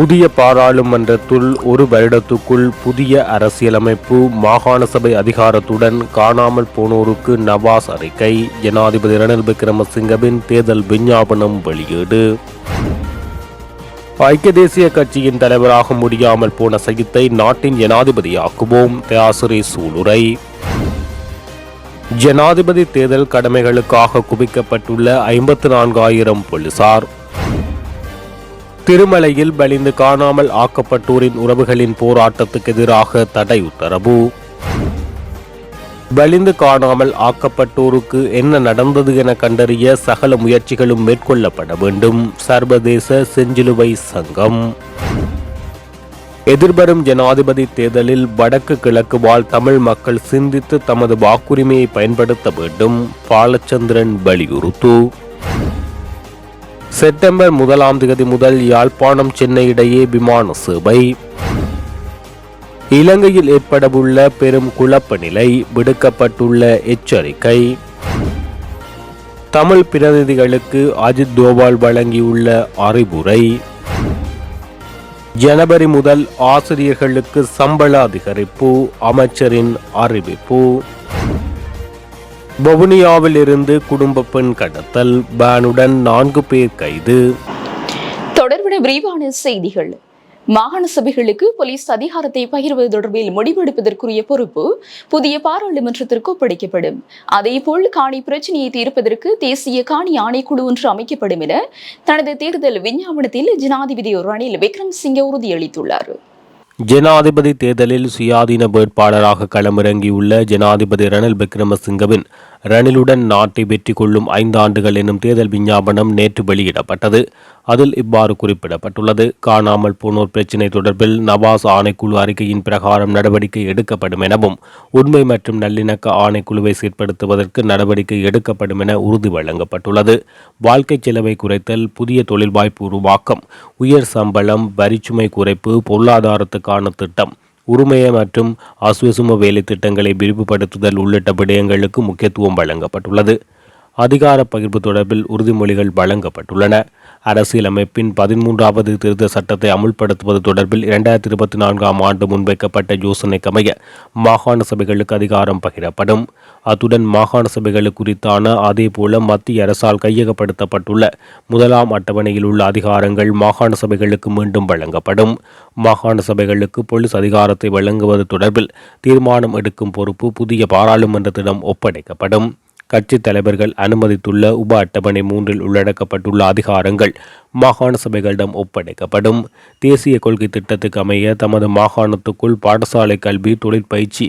புதிய பாராளுமன்றத்துள் ஒரு வருடத்துக்குள் புதிய அரசியலமைப்பு மாகாண சபை அதிகாரத்துடன் காணாமல் போனோருக்கு நவாஸ் அறிக்கை. ஜனாதிபதி ரணில் விக்ரமசிங்கவின் தேர்தல் விஞ்ஞாபனம் வெளியீடு. ஐக்கிய தேசிய கட்சியின் தலைவராக முடியாமல் போன சகித்தை நாட்டின் ஜனாதிபதியாக்குவோம். தியாசிரி சூளுரை. ஜனாதிபதி தேர்தல் கடமைகளுக்காக குவிக்கப்பட்டுள்ள ஐம்பத்து நான்காயிரம் போலீசார். திருமலையில் பலிந்து காணாமல் ஆக்கப்பட்டோரின் உறவுகளின் போராட்டத்துக்கு எதிராக தடை உத்தரவு. பலிந்து காணாமல் ஆக்கப்பட்டோருக்கு என்ன நடந்தது என கண்டறிய சகல முயற்சிகளும் மேற்கொள்ளப்பட வேண்டும். சர்வதேச செஞ்சிலுவை சங்கம். எதிர்வரும் ஜனாதிபதி தேர்தலில் வடக்கு கிழக்கு வாழ் தமிழ் மக்கள் சிந்தித்து தமது வாக்குரிமையை பயன்படுத்த வேண்டும். பாலச்சந்திரன் வலியுறுத்து. செப்டம்பர் முதலாம் தேதி முதல் யாழ்ப்பாணம் சென்னை இடையே விமான சேவை. இலங்கையில் ஏற்படவுள்ள பெரும் குழப்ப நிலை விடுக்கப்பட்டுள்ள எச்சரிக்கை. தமிழ் பிரதிநிதிகளுக்கு அஜித் தோவால் வழங்கியுள்ள அறிவுரை. ஜனவரி முதல் ஆசிரியர்களுக்கு சம்பள அதிகரிப்பு அமைச்சரின் அறிவிப்பு. வவுனியாவில் இருந்து குடும்ப பெண் கடத்தல் பேனுடன் நான்கு பேர் கைது. தொடர்புட விரிவான செய்திகள். மாகாண சபைகளுக்கு போலீஸ் அதிகாரத்தை பகிர்வது தொடர்பில் முடிவெடுப்பதற்குரிய பொறுப்பு புதிய பாராளுமன்றத்திற்கு ஒப்படைக்கப்படும். அதேபோல் காணி பிரச்சினையை தீர்ப்பதற்கு தேசிய காணி ஆணைக்குழு ஒன்று அமைக்கப்படும் என தனது தேர்தல் விஞ்ஞாபனத்தில் ஜனாதிபதி ரணில் விக்ரம்சிங்கே உறுதியளித்துள்ளார். ஜனாதிபதி தேர்தலில் சுயாதீன வேட்பாளராக களமிறங்கியுள்ள ஜனாதிபதி ரணில் விக்ரமசிங்கவின் ரணிலுடன் நாட்டை வெற்றி கொள்ளும் ஐந்து ஆண்டுகள் எனும் தேர்தல் விஞ்ஞாபனம் நேற்று வெளியிடப்பட்டது. அதில் இவ்வாறு குறிப்பிடப்பட்டுள்ளது. காணாமல் போனோர் பிரச்சினை தொடர்பில் நவாஸ் ஆணைக்குழு அறிக்கையின் பிரகாரம் நடவடிக்கை எடுக்கப்படும் எனவும் உண்மை மற்றும் நல்லிணக்க ஆணைக்குழுவை செயற்படுத்துவதற்கு நடவடிக்கை எடுக்கப்படும் என உறுதி வழங்கப்பட்டுள்ளது. வாழ்க்கை செலவை குறைத்தல் புதிய தொழில் வாய்ப்பு உருவாக்கம் உயர் சம்பளம் வரிச்சுமை குறைப்பு பொருளாதாரத்துக்கான திட்டம் உரிமைய மற்றும் அசுவசும வேலை திட்டங்களை விரிவுபடுத்துதல் உள்ளிட்ட விடயங்களுக்கு முக்கியத்துவம் வழங்கப்பட்டுள்ளது. அதிகார பகிர்வு தொடர்பில் உறுதிமொழிகள் வழங்கப்பட்டுள்ளன. அரசியலமைப்பின் பதிமூன்றாவது திருத்த சட்டத்தை அமுல்படுத்துவது தொடர்பில் இரண்டாயிரத்தி இருபத்தி நான்காம் ஆண்டு முன்வைக்கப்பட்ட யோசனைக்கமைய மாகாண சபைகளுக்கு அதிகாரம் பகிரப்படும். அத்துடன் மாகாண சபைகள் குறித்தான அதேபோல மத்திய அரசால் கையகப்படுத்தப்பட்டுள்ள முதலாம் அட்டவணையில் உள்ள அதிகாரங்கள் மாகாண சபைகளுக்கு மீண்டும் வழங்கப்படும். மாகாண சபைகளுக்கு போலீஸ் அதிகாரத்தை வழங்குவது தொடர்பில் தீர்மானம் எடுக்கும் பொறுப்பு புதிய பாராளுமன்றத்திடம் ஒப்படைக்கப்படும். கட்சித் தலைவர்கள் அனுமதித்துள்ள உப அட்டவணை மூன்றில் உள்ளடக்கப்பட்டுள்ள அதிகாரங்கள் மாகாண சபைகளிடம் ஒப்படைக்கப்படும். தேசிய கொள்கை திட்டத்துக்கு அமைய தமது மாகாணத்துக்குள் பாடசாலை கல்வி தொழிற்பயிற்சி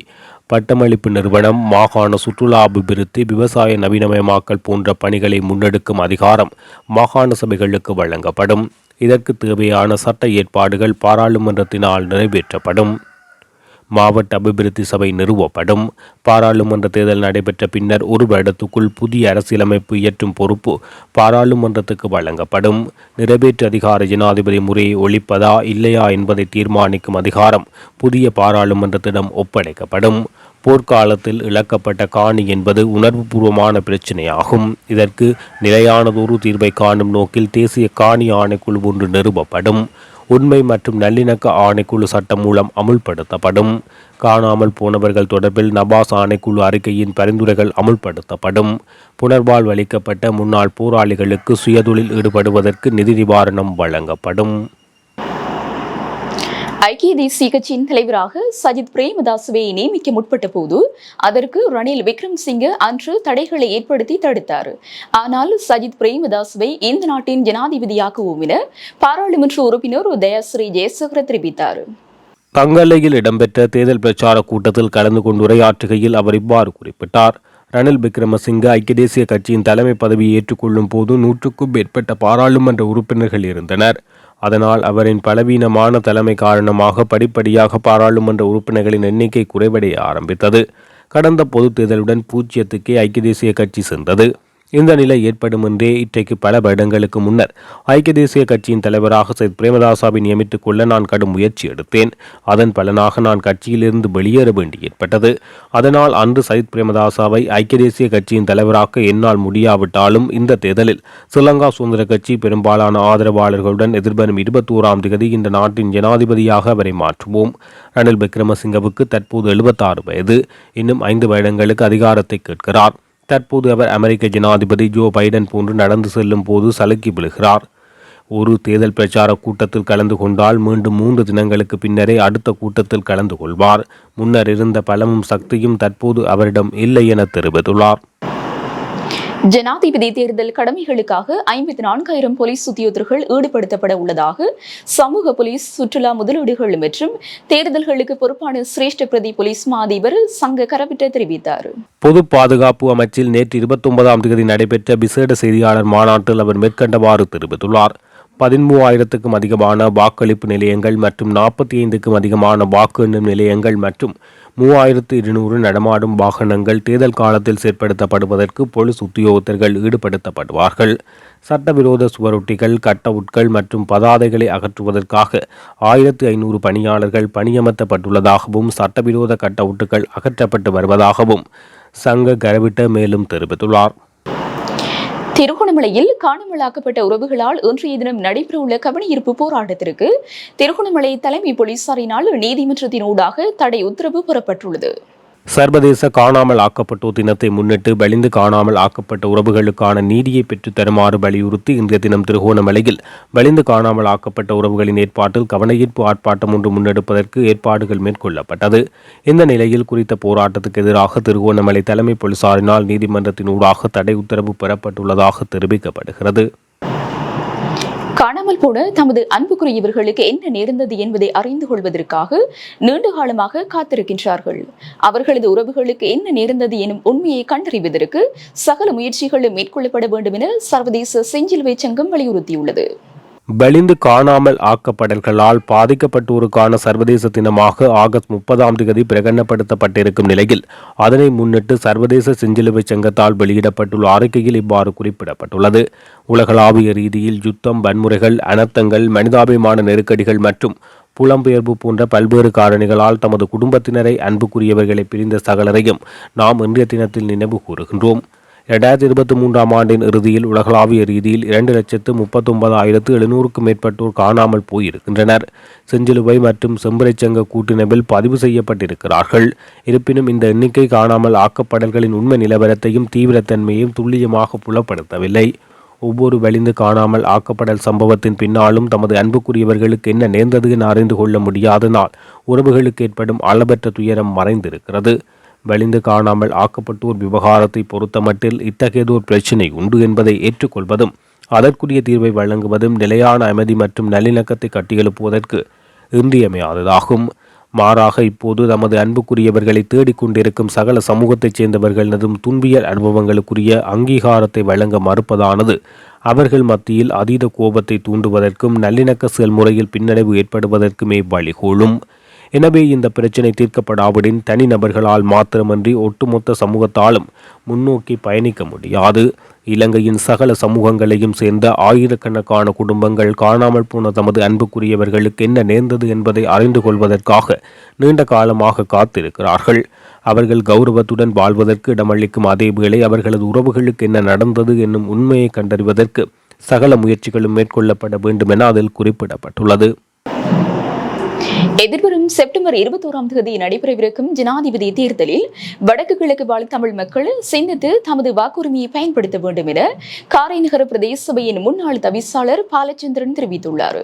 பட்டமளிப்பு நிறுவனம் மாகாண சுற்றுலா அபிவிருத்தி விவசாய நவீனமயமாக்கல் போன்ற பணிகளை முன்னெடுக்கும் அதிகாரம் மாகாண சபைகளுக்கு வழங்கப்படும். இதற்கு தேவையான சட்ட ஏற்பாடுகள் பாராளுமன்றத்தினால் நிறைவேற்றப்படும். மாவட்ட அபிவிருத்தி சபை நிறுவப்படும். பாராளுமன்ற தேர்தல் நடைபெற்ற பின்னர் ஒரு வருடத்துக்குள் புதிய அரசியலமைப்பு இயற்றும் பொறுப்பு பாராளுமன்றத்துக்கு வழங்கப்படும். நிறைவேற்று அதிகார ஜனாதிபதி முறையை ஒழிப்பதா இல்லையா என்பதை தீர்மானிக்கும் அதிகாரம் புதிய பாராளுமன்றத்திடம் ஒப்படைக்கப்படும். போர்க்காலத்தில் இழக்கப்பட்ட காணி என்பது உணர்வுபூர்வமான பிரச்சினையாகும். இதற்கு நிலையானதொரு தீர்வை காணும் நோக்கில் தேசிய காணி ஆணைக்குழு ஒன்று நிறுவப்படும். உண்மை மற்றும் நல்லிணக்க ஆணைக்குழு சட்டம் மூலம் அமுல்படுத்தப்படும். காணாமல் போனவர்கள் தொடர்பில் நபாஸ் ஆணைக்குழு அறிக்கையின் பரிந்துரைகள் அமுல்படுத்தப்படும். புனர்வாழ்வளிக்கப்பட்ட முன்னாள் போராளிகளுக்கு சுயதொழில் ஈடுபடுவதற்கு நிதி நிவாரணம் வழங்கப்படும். ஐக்கிய தேசிய கட்சியின் தலைவராக சஜித் பிரேமதாசுவை நியமிக்க முற்பட்ட போது அதற்கு ரணில் விக்ரம்சிங்கே அன்று தடைகளை ஏற்படுத்தி தடுத்தார். ஆனால் சஜித் பிரேமதாசுவை இந்த நாட்டின் ஜனாதிபதியாக்குவோம் என பாராளுமன்ற உறுப்பினர் தயாஸ்ரீ ஜெயசேகர தெரிவித்தார். தங்கலையில் இடம்பெற்ற தேர்தல் பிரச்சார கூட்டத்தில் கலந்து கொண்டு உரையாற்றுகையில் அவர் இவ்வாறு குறிப்பிட்டார். ரணில் விக்ரமசிங்க ஐக்கிய தேசிய கட்சியின் தலைமை பதவியை ஏற்றுக்கொள்ளும் போது நூற்றுக்கும் மேற்பட்ட பாராளுமன்ற உறுப்பினர்கள் இருந்தனர். அதனால் அவரின் பலவீனமான தலைமை காரணமாக படிப்படியாக பாராளுமன்ற உறுப்பினர்களின் எண்ணிக்கை குறைவடைய ஆரம்பித்தது. கடந்த பொதுத் தேர்தலுடன் பூஜ்ஜியத்துக்கே ஐக்கிய தேசிய கட்சி சென்றது. இந்த நிலை ஏற்படும் என்றே இன்றைக்கு பல வருடங்களுக்கு முன்னர் ஐக்கிய தேசிய கட்சியின் தலைவராக சைத் பிரேமதாசாவை நியமித்துக் கொள்ள நான் கடும் முயற்சி எடுத்தேன். அதன் பலனாக நான் கட்சியிலிருந்து வெளியேற வேண்டி ஏற்பட்டது. அதனால் அன்று சைத் பிரேமதாசாவை ஐக்கிய தேசிய கட்சியின் தலைவராக என்னால் முடியாவிட்டாலும் இந்த தேர்தலில் ஸ்ரீலங்கா சுதந்திர கட்சி பெரும்பாலான ஆதரவாளர்களுடன் எதிர்வரும் இருபத்தோராம் தேதி இந்த நாட்டின் ஜனாதிபதியாக அவரை மாற்றுவோம். ரணில் விக்ரமசிங்கவுக்கு தற்போது எழுபத்தாறு வயது. இன்னும் ஐந்து வருடங்களுக்கு அதிகாரத்தை கேட்கிறார். தற்போது அவர் அமெரிக்க ஜனாதிபதி ஜோ பைடன் போன்று நடந்து செல்லும் போது சலுக்கி விழுகிறார். ஒரு தேர்தல் பிரச்சார கூட்டத்தில் கலந்து கொண்டால் மீண்டும் மூன்று தினங்களுக்கு பின்னரே அடுத்த கூட்டத்தில் கலந்து கொள்வார். முன்னர் இருந்த பலமும் சக்தியும் தற்போது அவரிடம் இல்லை என தெரிவித்துள்ளார். ஜனாதிபதி தேர்தல் கடமைகளுக்காக ஐம்பத்தி நான்காயிரம் போலீஸ் உத்தியோகர்கள் ஈடுபடுத்தப்பட உள்ளதாக சமூக போலீஸ் சுற்றுலா முதலீடுகள் மற்றும் தேர்தல்களுக்கு பொறுப்பான சிரேஷ்ட பிரதி போலீஸ் மா அதிபர் சங்க கரவிட்ட தெரிவித்தார். பொது பாதுகாப்பு அமைச்சில் நேற்று இருபத்தொன்பதாம் தேதி நடைபெற்ற விசேட செய்தியாளர் மாநாட்டில் அவர் மேற்கண்டவாறு தெரிவித்துள்ளார். பதிமூவாயிரத்துக்கும் அதிகமான வாக்களிப்பு நிலையங்கள் மற்றும் நாற்பத்தி ஐந்துக்கும் அதிகமான வாக்கு எண்ணும் நிலையங்கள் மற்றும் மூவாயிரத்து இருநூறு நடமாடும் வாகனங்கள் தேர்தல் காலத்தில் செயற்படுத்தப்படுவதற்கு போலீஸ் உத்தியோகத்தர்கள் ஈடுபடுத்தப்படுவார்கள். சட்டவிரோத சுவரொட்டிகள் கட்டவுட்கள் மற்றும் பதாதைகளை அகற்றுவதற்காக ஆயிரத்து ஐநூறு பணியாளர்கள் பணியமர்த்தப்பட்டுள்ளதாகவும் சட்டவிரோத கட்டவுட்டுகள் அகற்றப்பட்டு வருவதாகவும் சங்க கரவிட்ட மேலும் தெரிவித்துள்ளார். திருகோணமலையில் காணாமலாக்கப்பட்ட உறவுகளால் இன்றைய தினம் நடைபெறவுள்ள கவனஈர்ப்பு போராட்டத்திற்கு திருகோணமலை தலைமை போலீசாரினால் நீதிமன்றத்தினூடாக தடை உத்தரவு பெறப்பட்டுள்ளது. சர்வதேச காணாமல் ஆக்கப்பட்டோர் தினத்தை முன்னிட்டு வலிந்து காணாமல் ஆக்கப்பட்ட உறவுகளுக்கான நீதியை பெற்றுத் தருமாறு வலியுறுத்தி இன்றைய தினம் திருகோணமலையில் வலிந்து காணாமல் ஆக்கப்பட்ட உறவுகளின் ஏற்பாட்டில் கவனஈர்ப்பு ஆர்ப்பாட்டம் ஒன்று முன்னெடுப்பதற்கு ஏற்பாடுகள் மேற்கொள்ளப்பட்டது. இந்த நிலையில் குறித்த போராட்டத்துக்கு எதிராக திருகோணமலை தலைமை போலீசாரினால் நீதிமன்றத்தினூடாக தடை உத்தரவு பெறப்பட்டுள்ளதாக தெரிவிக்கப்படுகிறது. காணாமல் போன தமது அன்புக்குரியவர்களுக்கு என்ன நேர்ந்தது என்பதை அறிந்து கொள்வதற்காக நீண்ட காலமாக காத்திருக்கின்றார்கள். அவர்களது உறவுகளுக்கு என்ன நேர்ந்தது எனும் உண்மையை கண்டறிவதற்கு சகல முயற்சிகளும் மேற்கொள்ளப்பட வேண்டும் என சர்வதேச செஞ்சிலுவை சங்கம் வலியுறுத்தியுள்ளது. வலிந்து காணாமல் ஆக்கப்படல்களால் பாதிக்கப்பட்டோருக்கான சர்வதேச தினமாக ஆகஸ்ட் முப்பதாம் தேதி பிரகடனப்படுத்தப்பட்டிருக்கும் நிலையில் அதனை முன்னிட்டு சர்வதேச செஞ்சிலுவை சங்கத்தால் வெளியிடப்பட்டுள்ள அறிக்கையில் இவ்வாறு குறிப்பிடப்பட்டுள்ளது. உலகளாவிய ரீதியில் யுத்தம் வன்முறைகள் அனர்த்தங்கள் மனிதாபிமான நெருக்கடிகள் மற்றும் புலம்பெயர்வு போன்ற பல்வேறு காரணிகளால் தமது குடும்பத்தினரை அன்புக்குரியவர்களை பிரிந்த சகலரையும் நாம் இன்றைய தினத்தில் நினைவு கூறுகின்றோம். இரண்டாயிரத்தி இருபத்தி மூன்றாம் ஆண்டின் இறுதியில் உலகளாவிய ரீதியில் இரண்டு லட்சத்து முப்பத்தொன்பதாயிரத்து எழுநூறுக்கும் மேற்பட்டோர் காணாமல் போயிருக்கின்றனர். செஞ்சிலுவை மற்றும் செம்பரைச்சங்க கூட்டினவில் பதிவு செய்யப்பட்டிருக்கிறார்கள். இருப்பினும் இந்த எண்ணிக்கை காணாமல் ஆக்கப்படல்களின் உண்மை நிலவரத்தையும் தீவிரத்தன்மையையும் துல்லியமாக புலப்படுத்தவில்லை. ஒவ்வொரு வலிந்து காணாமல் ஆக்கப்படல் சம்பவத்தின் பின்னாலும் தமது அன்புக்குரியவர்களுக்கு என்ன நேர்ந்தது என அறிந்து கொள்ள முடியாதனால் உறவுகளுக்கு ஏற்படும் அளவற்ற துயரம் மறைந்திருக்கிறது. வலிந்து காணாமல் ஆக்கப்பட்டோர் விவகாரத்தை பொறுத்தமட்டில் இத்தகையதோர் பிரச்சினை உண்டு என்பதை ஏற்றுக்கொள்வதும் அதற்குரிய தீர்வை வழங்குவதும் நிலையான அமைதி மற்றும் நல்லிணக்கத்தை கட்டியெழுப்புவதற்கு இன்றியமையாததாகும். மாறாக இப்போது தமது அன்புக்குரியவர்களை தேடிக்கொண்டிருக்கும் சகல சமூகத்தைச் சேர்ந்தவர்களதும் துன்பியல் அனுபவங்களுக்குரிய அங்கீகாரத்தை வழங்க மறுப்பதானது. அவர்கள் மத்தியில் அதீத கோபத்தை தூண்டுவதற்கும் நல்லிணக்க செயல்முறையில் பின்னடைவு ஏற்படுவதற்குமே வழிகோலும். எனவே இந்த பிரச்சினை தீர்க்கப்படாவிடின் தனிநபர்களால் மாத்திரமன்றி ஒட்டுமொத்த சமூகத்தாலும் முன்னோக்கி பயணிக்க முடியாது. இலங்கையின் சகல சமூகங்களையும் சேர்ந்த ஆயிரக்கணக்கான குடும்பங்கள் காணாமல் போன தமது அன்புக்குரியவர்களுக்கு என்ன நேர்ந்தது என்பதை அறிந்து கொள்வதற்காக நீண்ட காலமாக காத்திருக்கிறார்கள். அவர்கள் கௌரவத்துடன் வாழ்வதற்கு இடமளிக்கும் அதேவேளை அவர்களது உறவுகளுக்கு என்ன நடந்தது என்னும் உண்மையை கண்டறிவதற்கு சகல முயற்சிகளும் மேற்கொள்ளப்பட வேண்டும் என அதில் குறிப்பிடப்பட்டுள்ளது. எதிர்வரும் செப்டம்பர் இருபத்தோராம் தேதி நடைபெறவிருக்கும் ஜனாதிபதி தேர்தலில் வடக்கு கிழக்கு வாழ் தமிழ் மக்கள் சிந்தித்து தமது வாக்குரிமையை பயன்படுத்த வேண்டும் என காரைநகர பிரதேச சபையின் முன்னாள் தவிசாளர் பாலச்சந்திரன் தெரிவித்துள்ளார்.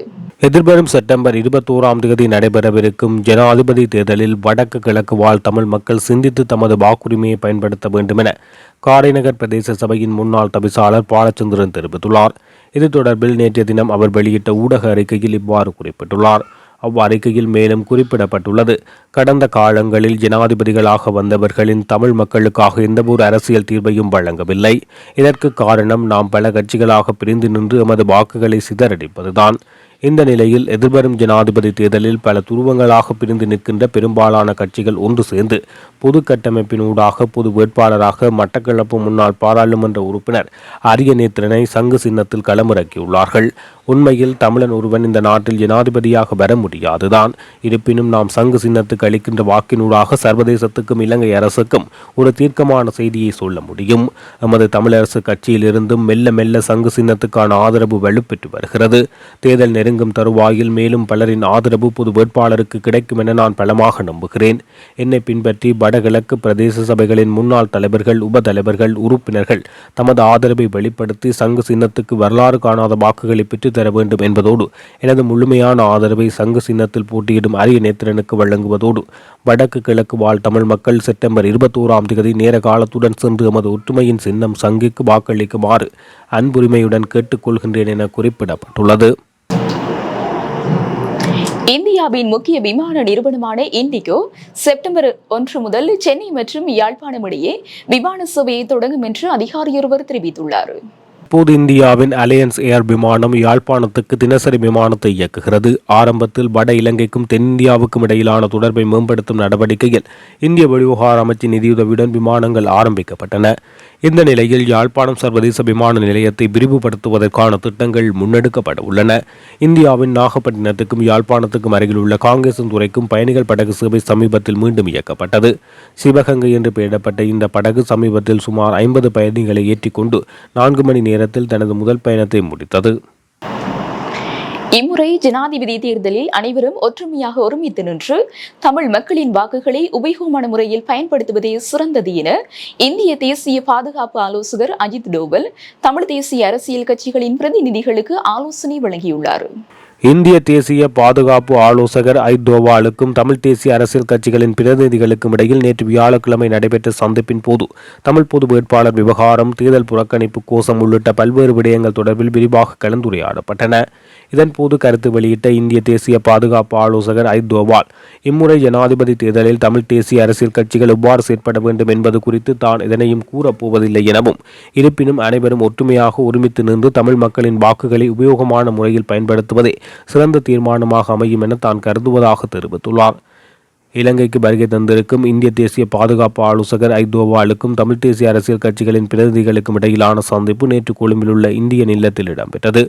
எதிர்வரும் செப்டம்பர் இருபத்தோராம் தேதி நடைபெறவிருக்கும் ஜனாதிபதி தேர்தலில் வடக்கு கிழக்கு வாழ் தமிழ் மக்கள் சிந்தித்து தமது வாக்குரிமையை பயன்படுத்த வேண்டும் என காரைநகர் பிரதேச சபையின் முன்னாள் தவிசாளர் பாலச்சந்திரன் தெரிவித்துள்ளார். இது தொடர்பில் நேற்றைய தினம் அவர் வெளியிட்ட ஊடக அறிக்கையில் இவ்வாறு குறிப்பிட்டுள்ளார். அவ்வறிக்கையில் மேலும் குறிப்பிடப்பட்டுள்ளது. கடந்த காலங்களில் ஜனாதிபதிகளாக வந்தவர்களின் தமிழ் மக்களுக்காக எந்தவொரு அரசியல் தீர்வையும் வழங்கவில்லை. இதற்கு காரணம் நாம் பல கட்சிகளாக பிரிந்து நின்று எமது வாக்குகளை சிதறடிப்பதுதான். இந்த நிலையில் எதிர்வரும் ஜனாதிபதி தேர்தலில் பல துருவங்களாக பிரிந்து நிற்கின்ற பெரும்பாலான கட்சிகள் ஒன்று சேர்ந்து பொது கட்டமைப்பினூடாக பொது வேட்பாளராக மட்டக்களப்பு முன்னாள் பாராளுமன்ற உறுப்பினர் அரியநேத்திரனை சங்கு சின்னத்தில் களமிறக்கியுள்ளார்கள். உண்மையில் தமிழன் ஒருவன் இந்த நாட்டில் ஜனாதிபதியாக வர முடியாதுதான். இருப்பினும் நாம் சங்கு சின்னத்துக்கு அளிக்கின்ற வாக்கினூடாக சர்வதேசத்துக்கும் இலங்கை அரசுக்கும் ஒரு தீர்க்கமான செய்தியை சொல்ல முடியும். எமது தமிழரசு கட்சியிலிருந்தும் மெல்ல மெல்ல சங்கு சின்னத்துக்கான ஆதரவு வலுப்பெற்று வருகிறது. தேர்தல் நெருங்கும் தருவாயில் மேலும் பலரின் ஆதரவு பொது வேட்பாளருக்கு கிடைக்கும் என நான் பலமாக நம்புகிறேன். என்னை பின்பற்றி வடகிழக்கு பிரதேச சபைகளின் முன்னாள் தலைவர்கள் உப தலைவர்கள் உறுப்பினர்கள் தமது ஆதரவை வெளிப்படுத்தி சங்கு சின்னத்துக்கு வரலாறு காணாத வாக்குகளை பெற்று தர வேண்டும் என்பதோடு எனது முழுமையான ஆதரவை சங்கு சின்னத்தில் போட்டியிடும் அரிய நேத்திரனுக்கு வழங்குவதோடு வடக்கு கிழக்கு வாழ் தமிழ் மக்கள் செப்டம்பர் இருபத்தோராம் தேதி நேர காலத்துடன் சென்று எமது ஒற்றுமையின் சின்னம் சங்கிக்கு வாக்களிக்குமாறு அன்புரிமையுடன் கேட்டுக்கொள்கின்றேன் என குறிப்பிடப்பட்டுள்ளது. இந்தியாவின் முக்கிய விமான நிறுவனமான இண்டிகோ செப்டம்பர் ஒன்று முதல் சென்னை மற்றும் யாழ்ப்பாணம் இடையே விமான சேவையை தொடங்கும் என்று அதிகாரியொருவர் தெரிவித்துள்ளார். தற்போது இந்தியாவின் அலையன்ஸ் ஏர் விமானம் யாழ்ப்பாணத்துக்கு தினசரி விமானத்தை இயக்குகிறது. ஆரம்பத்தில் வட இலங்கைக்கும் தென்னிந்தியாவுக்கும் இடையிலான தொடர்பை மேம்படுத்தும் நடவடிக்கையில் இந்திய வெளிவிவகார அமைச்சின் நிதியுதவியுடன் விமானங்கள் ஆரம்பிக்கப்பட்டன. இந்த நிலையில் யாழ்ப்பாணம் சர்வதேச விமான நிலையத்தை விரிவுபடுத்துவதற்கான திட்டங்கள் முன்னெடுக்கப்பட உள்ளன இந்தியாவின் நாகப்பட்டினத்துக்கும் யாழ்ப்பாணத்துக்கும் அருகில் உள்ள காங்கேசன்துறைக்கும் பயணிகள் படகு சேவை சமீபத்தில் மீண்டும் இயக்கப்பட்டது. சிவகங்கை என்று பெயரிடப்பட்ட இந்த படகு சமீபத்தில் சுமார் ஐம்பது பயணிகளை ஏற்றிக்கொண்டு நான்கு மணி நேரம் நேரத்தில் தனது முதல் பயணத்தை முடித்தது. இம்முறை ஜனாதிபதி தேர்தலில் அனைவரும் ஒற்றுமையாக ஒருமித்து நின்று தமிழ் மக்களின் வாக்குகளை உபயோகமான முறையில் பயன்படுத்துவதே சிறந்தது என இந்திய தேசிய பாதுகாப்பு ஆலோசகர் அஜித் டோவல் தமிழ் தேசிய அரசியல் கட்சிகளின் பிரதிநிதிகளுக்கு ஆலோசனை வழங்கியுள்ளார். இந்திய தேசிய பாதுகாப்பு ஆலோசகர் ஐ. தோவாலுக்கும் தமிழ் தேசிய அரசியல் கட்சிகளின் பிரதிநிதிகளுக்கும் இடையில் நேற்று வியாழக்கிழமை நடைபெற்ற சந்திப்பின் போது தமிழ் பொது வேட்பாளர் விவகாரம் தேர்தல் புறக்கணிப்பு கோஷம் உள்ளிட்ட பல்வேறு விடயங்கள் தொடர்பில் விரிவாக கலந்துரையாடப்பட்டன. இதன்போது கருத்து வெளியிட்ட இந்திய தேசிய பாதுகாப்பு ஆலோசகர் ஐ. தோவால் இம்முறை ஜனாதிபதி தேர்தலில் தமிழ் தேசிய அரசியல் கட்சிகள் எவ்வாறு செயற்பட வேண்டும் என்பது குறித்து தான் இதனையும் கூறப்போவதில்லை எனவும் இருப்பினும் அனைவரும் ஒற்றுமையாக ஒருமித்து நின்று தமிழ் மக்களின் வாக்குகளை உபயோகமான முறையில் பயன்படுத்துவதே சிறந்த தீர்மானமாக அமையும் என தான் கருதுவதாக தெரிவித்துள்ளார். இலங்கைக்கு வருகை தந்திருக்கும் இந்திய தேசிய பாதுகாப்பு ஆலோசகர் ஐதோவாலுக்கும் தமிழ் தேசிய அரசியல் கட்சிகளின் பிரதிநிதிகளுக்கும் இடையிலான சந்திப்பு நேற்று கொழும்பில் உள்ள இந்திய நிலத்தில் இடம்பெற்றது.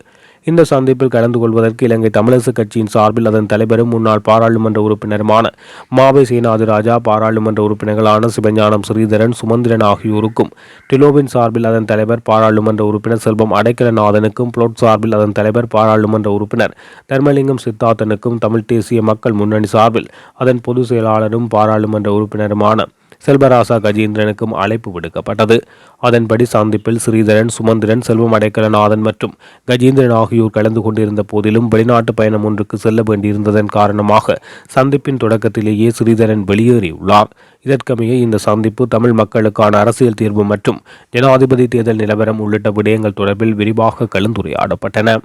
இந்த சந்திப்பில் கலந்து கொள்வதற்கு இலங்கை தமிழரசு கட்சியின் சார்பில் அதன் தலைவரும் முன்னாள் பாராளுமன்ற உறுப்பினருமான மாவை சேனாதிராஜா பாராளுமன்ற உறுப்பினர்களான சிவஞானம் ஸ்ரீதரன் சுமந்திரன் ஆகியோருக்கும் டிலோவின் சார்பில் அதன் தலைவர் பாராளுமன்ற உறுப்பினர் செல்வம் அடைக்கலநாதனுக்கும் புளோட் சார்பில் அதன் தலைவர் பாராளுமன்ற உறுப்பினர் தர்மலிங்கம் சித்தார்த்தனுக்கும் தமிழ் தேசிய மக்கள் முன்னணி சார்பில் அதன் பொதுச் செயலாளரும் பாராளுமன்ற உறுப்பினருமான செல்வராசா கஜேந்திரனுக்கும் அழைப்பு விடுக்கப்பட்டது. அதன்படி சந்திப்பில் ஸ்ரீதரன் சுமந்திரன் செல்வம் அடைக்கலநாதன் மற்றும் கஜேந்திரன் ஆகியோர் கலந்து கொண்டிருந்த போதிலும் வெளிநாட்டு பயணம் ஒன்றுக்கு செல்ல வேண்டியிருந்ததன் காரணமாக சந்திப்பின் தொடக்கத்திலேயே ஸ்ரீதரன் வெளியேறியுள்ளார். இதற்கமைய இந்த சந்திப்பு தமிழ் மக்களுக்கான அரசியல் தீர்வு மற்றும் ஜனாதிபதி தேர்தல் நிலவரம் உள்ளிட்ட விடயங்கள் தொடர்பில் விரிவாக கலந்துரையாடப்பட்டன.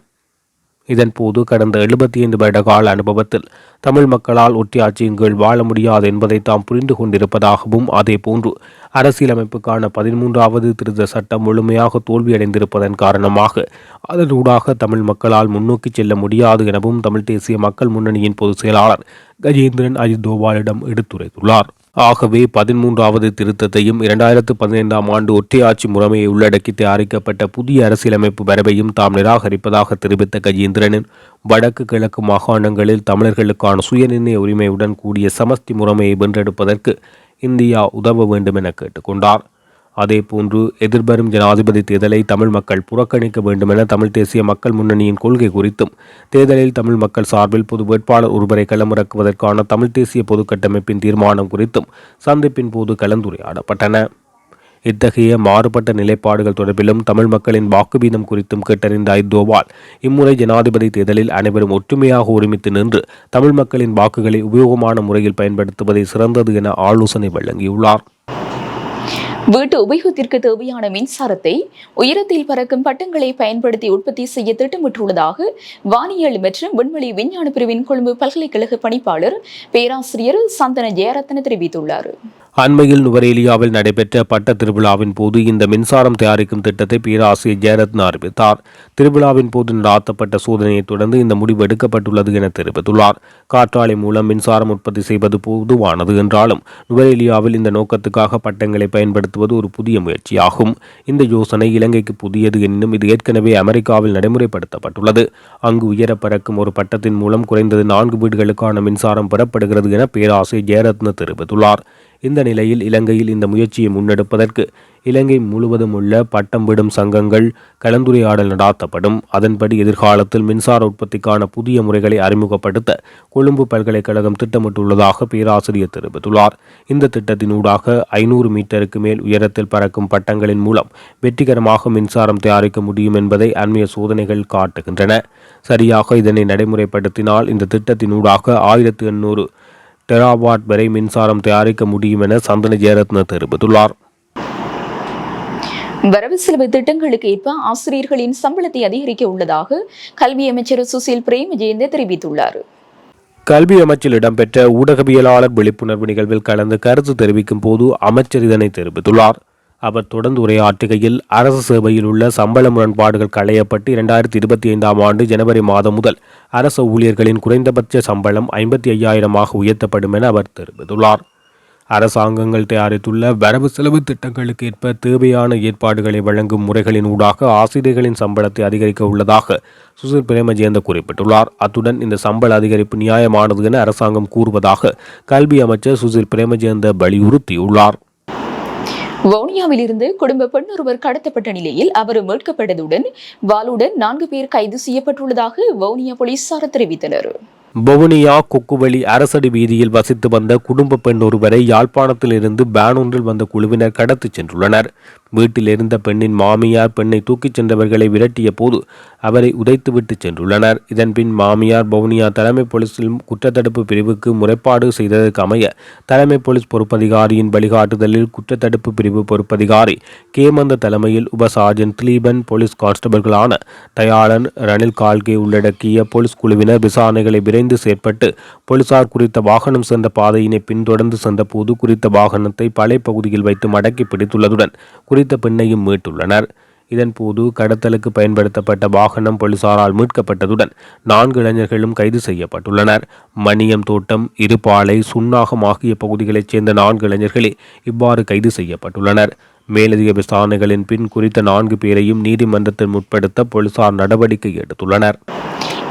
இதன்போது கடந்த எழுபத்தி ஐந்து வருட கால அனுபவத்தில் தமிழ் மக்களால் ஒட்டியாட்சியின் கீழ் வாழ முடியாது என்பதை தாம் புரிந்து கொண்டிருப்பதாகவும் அதேபோன்று அரசியலமைப்புக்கான பதிமூன்றாவது திருத்த சட்டம் முழுமையாக தோல்வியடைந்திருப்பதன் காரணமாக அதனூடாக தமிழ் மக்களால் முன்னோக்கி செல்ல முடியாது எனவும் தமிழ் தேசிய மக்கள் முன்னணியின் பொதுச் செயலாளர் கஜேந்திரன் அஜித் தோவாலிடம் எடுத்துரைத்துள்ளார். ஆகவே பதிமூன்றாவது திருத்தத்தையும் இரண்டாயிரத்து பதினைந்தாம் ஆண்டு ஒற்றையாட்சி முறைமையை உள்ளடக்கி தயாரிக்கப்பட்ட புதிய அரசியலமைப்பு வரவையும் தாம் நிராகரிப்பதாக தெரிவித்த கஜேந்திரனின் வடக்கு கிழக்கு மாகாணங்களில் தமிழர்களுக்கான சுயநிர்ணய உரிமையுடன் கூடிய சமஸ்தி முறைமையை வென்றெடுப்பதற்கு இந்தியா உதவ வேண்டும் என கேட்டுக்கொண்டார். அதேபோன்று எதிர்வரும் ஜனாதிபதி தேர்தலை தமிழ் மக்கள் புறக்கணிக்க வேண்டுமென தமிழ் தேசிய மக்கள் முன்னணியின் கொள்கை குறித்தும் தேர்தலில் தமிழ் மக்கள் சார்பில் பொது வேட்பாளர் ஒருவரை களமிறக்குவதற்கான தமிழ் தேசிய பொது கட்டமைப்பின் தீர்மானம் குறித்தும் சந்திப்பின் போது கலந்துரையாடப்பட்டன. இத்தகைய மாறுபட்ட நிலைப்பாடுகள் தொடர்பிலும் தமிழ் மக்களின் வாக்கு வீதம் குறித்தும் கேட்டறிந்த ஐதோவால் இம்முறை ஜனாதிபதி தேர்தலில் அனைவரும் ஒற்றுமையாக ஒருமித்து நின்று தமிழ் மக்களின் வாக்குகளை உபயோகமான முறையில் பயன்படுத்துவதை சிறந்தது என ஆலோசனை வழங்கியுள்ளார். வீட்டு உபயோகத்திற்கு தேவையான மின்சாரத்தை உயரத்தில் பறக்கும் பட்டங்களை பயன்படுத்தி உற்பத்தி செய்ய திட்டமிட்டுள்ளதாக வானியல் மற்றும் விண்வெளி விஞ்ஞான பிரிவின் கொழும்பு பல்கலைக்கழக பணிப்பாளர் பேராசிரியர் சந்தன ஜெயரத்ன தெரிவித்துள்ளார். அண்மையில் நுவரேலியாவில் நடைபெற்ற பட்ட திருவிழாவின் போது இந்த மின்சாரம் தயாரிக்கும் திட்டத்தை பேராசிரியர் ஜெயரத்ன அறிவித்தார். திருவிழாவின் போது நடாத்தப்பட்ட சோதனையை தொடர்ந்து இந்த முடிவு எடுக்கப்பட்டுள்ளது என தெரிவித்துள்ளார். காற்றாலை மூலம் மின்சாரம் உற்பத்தி செய்வது பொதுவானது என்றாலும் நுவரேலியாவில் இந்த நோக்கத்துக்காக பட்டங்களை பயன்படுத்துவது ஒரு புதிய முயற்சியாகும். இந்த யோசனை இலங்கைக்கு புதியது எனினும் இது ஏற்கனவே அமெரிக்காவில் நடைமுறைப்படுத்தப்பட்டுள்ளது. அங்கு உயர பறக்கும் ஒரு பட்டத்தின் மூலம் குறைந்தது நான்கு வீடுகளுக்கான மின்சாரம் பெறப்படுகிறது என பேராசிரியர் ஜெயரத்ன தெரிவித்துள்ளார். இந்த நிலையில் இலங்கையில் இந்த முயற்சியை முன்னெடுப்பதற்கு இலங்கை முழுவதும் உள்ள பட்டம் விடும் சங்கங்கள் கலந்துரையாடல் நடாத்தப்படும். அதன்படி எதிர்காலத்தில் மின்சார உற்பத்திக்கான புதிய முறைகளை அறிமுகப்படுத்த கொழும்பு பல்கலைக்கழகம் திட்டமிட்டுள்ளதாக பேராசிரியர் தெரிவித்துள்ளார். இந்த திட்டத்தினூடாக ஐநூறு மீட்டருக்கு மேல் உயரத்தில் பறக்கும் பட்டங்களின் மூலம் வெற்றிகரமாக மின்சாரம் தயாரிக்க முடியும் என்பதை அண்மைய சோதனைகள் காட்டுகின்றன. சரியாக இதனை நடைமுறைப்படுத்தினால் இந்த திட்டத்தினூடாக ஆயிரத்து எண்ணூறு டெராவாட் வரை மின்சாரம் தயாரிக்க முடியும் என சந்தன ஜெயரத்ன தெரிவித்துள்ளார். வரவு செலவு திட்டங்களுக்கு ஏற்ப ஆசிரியர்களின் சம்பளத்தை அதிகரிக்க உள்ளதாக கல்வி அமைச்சர் சுசில் பிரேமஜெயந்த தெரிவித்துள்ளார். கல்வி அமைச்சில் இடம்பெற்ற ஊடகவியலாளர் விழிப்புணர்வு நிகழ்வில் கலந்து கருத்து தெரிவிக்கும் போது அமைச்சர் இதனை தெரிவித்துள்ளார். அவர் தொடர்ந்து உரையாற்றுகையில் அரசு சேவையில் உள்ள சம்பள முரண்பாடுகள் களையப்பட்டு இரண்டாயிரத்தி இருபத்தி ஐந்தாம் ஆண்டு ஜனவரி மாதம் முதல் அரசு ஊழியர்களின் குறைந்தபட்ச சம்பளம் ஐம்பத்தி ஐயாயிரமாக உயர்த்தப்படும் என அவர் தெரிவித்துள்ளார். அரசாங்கங்கள் தயாரித்துள்ள வரவு செலவு திட்டங்களுக்கு ஏற்ப தேவையான ஏற்பாடுகளை வழங்கும் முறைகளின் ஊடாக ஆசிரியர்களின் சம்பளத்தை அதிகரிக்க உள்ளதாக சுசில் பிரேமஜெயந்த குறிப்பிட்டுள்ளார். அத்துடன் இந்த சம்பள அதிகரிப்பு நியாயமானது என அரசாங்கம் கூறுவதாக கல்வி அமைச்சர் சுசில் பிரேமஜெயந்த வலியுறுத்தியுள்ளார். வவுனியாவில் இருந்து குடும்ப பெண் ஒருவர் கடத்தப்பட்ட நிலையில் அவர் மீட்கப்பட்டதுடன் வாளுடன் நான்கு பேர் கைது செய்யப்பட்டுள்ளதாக வவுனியா போலீசார் தெரிவித்தனர். வவுனியா கொக்குவெளி அரசடி வீதியில் வசித்து வந்த குடும்ப பெண் ஒருவரை யாழ்ப்பாணத்திலிருந்து பேனொன்றில் வந்த குழுவினர் கடத்திச் சென்றுள்ளனர். வீட்டில் இருந்த பெண்ணின் மாமியார் பெண்ணை தூக்கிச் சென்றவர்களை விரட்டிய போது அவரை உதைத்துவிட்டு சென்றுள்ளனர். இதன்பின் மாமியார் பவுனியா தலைமை போலீஸில் குற்றத்தடுப்பு பிரிவுக்கு முறைப்பாடு செய்ததற்கு அமைய தலைமை போலீஸ் பொறுப்பதிகாரியின் வழிகாட்டுதலில் குற்றத்தடுப்பு பிரிவு பொறுப்பதிகாரி கேமந்த தலைமையில் உப சார்ஜன் திலீபன் போலீஸ் கான்ஸ்டபிள்களான தயாளன் ரணில் கால்கே உள்ளடக்கிய போலீஸ் குழுவினர் விசாரணைகளை விரைந்து செயற்பட்டு போலீசார் குறித்த வாகனம் சென்ற பாதையினை பின்தொடர்ந்து சென்றபோது குறித்த வாகனத்தை பழைய பகுதியில் வைத்து மடக்கி பிடித்துள்ளதுடன் குறித்த பெண்ணையும் மீட்டுள்ளனர். இதன்போது கடத்தலுக்கு பயன்படுத்தப்பட்ட வாகனம் போலீசாரால் மீட்கப்பட்டதுடன் நான்கு இளைஞர்களும் கைது செய்யப்பட்டுள்ளனர். மணியம் தோட்டம் இருபாலை சுன்னாகம் ஆகிய பகுதிகளைச் சேர்ந்த நான்கு இளைஞர்களே இவ்வாறு கைது செய்யப்பட்டுள்ளனர். மேலதிக விசாரணைகளின் பின் குறித்த நான்கு பேரையும் நீதிமன்றத்தில் முற்படுத்த போலீசார் நடவடிக்கை எடுத்துள்ளனர்.